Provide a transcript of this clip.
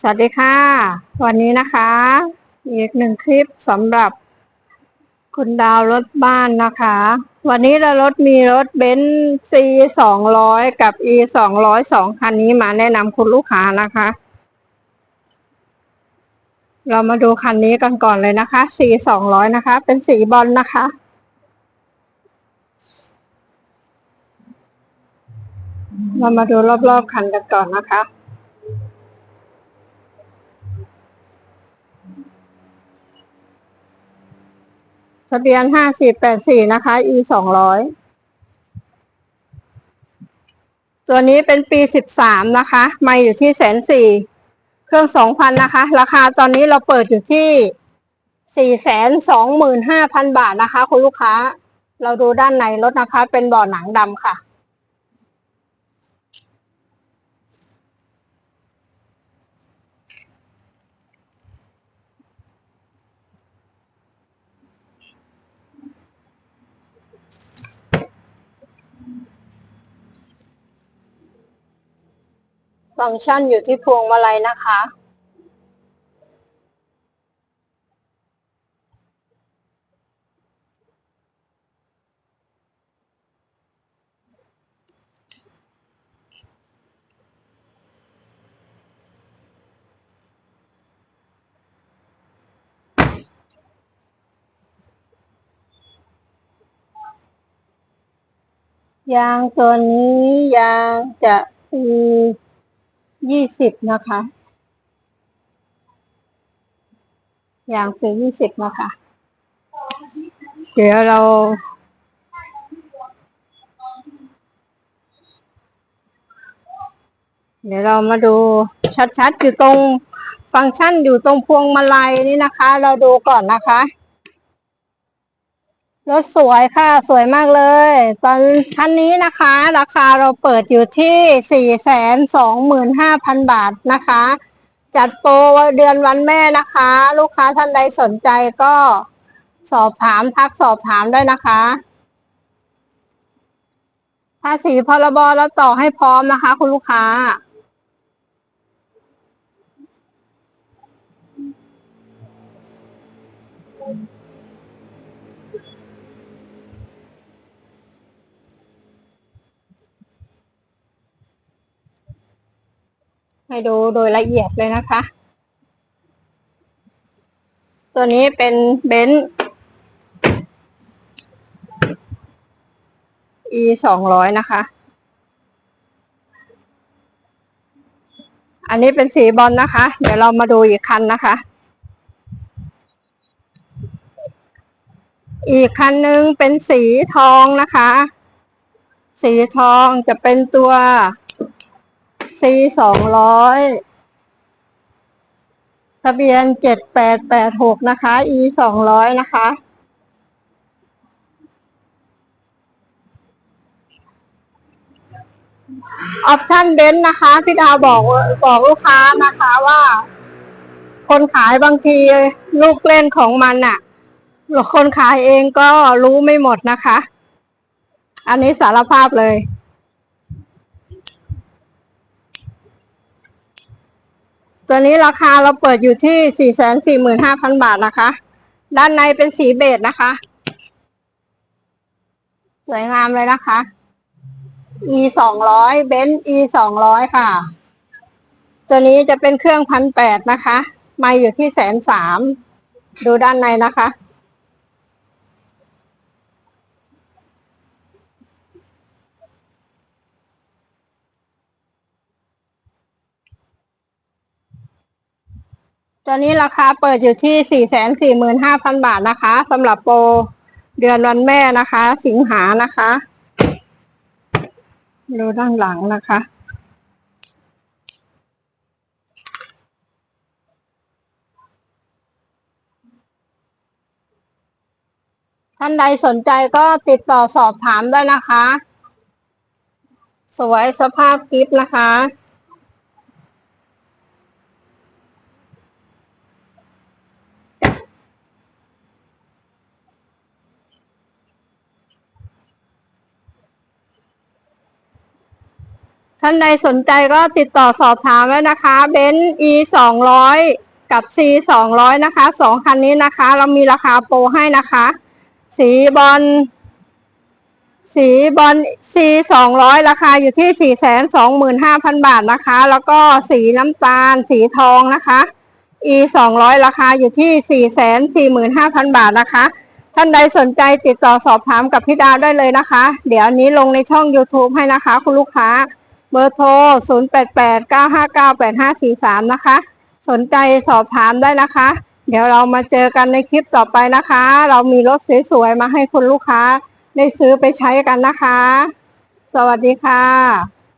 สวัสดีค่ะ วันนี้นะคะ อีกหนึ่งคลิปสำหรับคุณดาวรถบ้านนะคะ วันนี้เรารถมีรถเบนซ์ C สองร้อยกับ E สองร้อยสองคันนี้มาแนะนำคุณลูกค้านะคะ เรามาดูคันนี้กันก่อนเลยนะคะ C สองร้อยนะคะ เป็นสีบอลนะคะเรามาดูรอบๆคันกันก่อนนะคะ ทะเบียนห้าสี่แปดสี่นะคะ e สองร้อยตัวนี้เป็นปีสิบสามนะคะ ไม่อยู่ที่แสนสี่เครื่องสองพันนะคะ ราคาตอนนี้เราเปิดอยู่ที่สี่แสนสองหมื่นห้าพันบาทนะคะ คุณลูกค้า เราดูด้านในรถนะคะ เป็นบ่อหนังดำค่ะ ฟังก์ชันอยู่ที่พวงมาลัยนะคะ ยางตัวนี้ยางจะปี ยี่สิบนะคะ อย่างปียี่สิบนะคะ เดี๋ยวเรา เดี๋ยวเรามาดูชัดๆ อยู่ตรงฟังก์ชันอยู่ตรงพวงมาลัยนี่นะคะ เราดูก่อนนะคะ รถสวยค่ะ สวยมากเลย ตอนคันนี้นะคะ ราคาเราเปิดอยู่ที่สี่แสนสองหมื่นห้าพันบาทนะคะ จัดโปรเดือนวันแม่นะคะ ลูกค้าท่านใดสนใจก็สอบถามทักสอบถามได้นะคะ ภาษีพรบเราต่อให้พร้อมนะคะ คุณลูกค้า ให้ดูโดยละเอียดเลยนะคะ ตัวนี้เป็นเบนซ์ e สองร้อยนะคะ อันนี้เป็นสีบอลนะคะ เดี๋ยวเรามาดูอีกคันนะคะ อีกคันหนึ่งเป็นสีทองนะคะ สีทองจะเป็นตัว C สองร้อยทะเบียนเจ็ดแปดแปดหกนะคะ E สองร้อยนะคะ ออปชั่นเบนซ์นะคะ พี่ดาวบอกบอกลูกค้านะคะว่า คนขายบางทีลูกเล่นของมันอะคนขายเองก็รู้ไม่หมดนะคะ อันนี้สารภาพเลย ตัวนี้ราคาเราเปิดอยู่ที่สี่แสนสี่หมื่นห้าพันบาทนะคะ ด้านในเป็นสีเบจนะคะ สวยงามเลยนะคะ e สองร้อยเบนซ์ e สองร้อยค่ะ ตัวนี้จะเป็นเครื่องพันแปดนะคะ ไม่อยู่ที่แสนสาม ดูด้านในนะคะ ตัวนี้ราคาเปิดอยู่ที่สี่แสนสี่หมื่นห้าพันบาทนะคะสำหรับโปรเดือนวันแม่นะคะ สิงหานะคะ ดูด้านหลังนะคะ ท่านใดสนใจก็ติดต่อสอบถามได้นะคะ สวยสภาพกิฟต์นะคะ ท่านใดสนใจก็ติดต่อสอบถามไว้นะคะเบนซ์ e สองร้อยกับ c สองร้อยนะคะสองคันนี้นะคะ เรามีราคาโปรให้นะคะ สีบอลสีบอล C สองร้อยราคาอยู่ที่สี่แสนสองหมื่นห้าพันบาทนะคะ แล้วก็สีน้ำตาล สีทองนะคะ E สองร้อยราคาอยู่ที่สี่แสนสี่หมื่นห้าพันบาทนะคะท่านใดสนใจติดต่อสอบถามกับพี่ดาวได้เลยนะคะ เดี๋ยวอันนี้ลงในช่อง YouTube ให้นะคะ คุณลูกค้า เบอร์โทร 0 8 8 9 5 9 8 5 4 3 นะคะ สนใจสอบถามได้นะคะ เดี๋ยวเรามาเจอกันในคลิปต่อไปนะคะ เรามีรถสวยๆมาให้คุณลูกค้าได้ซื้อไปใช้กันนะคะ สวัสดีค่ะ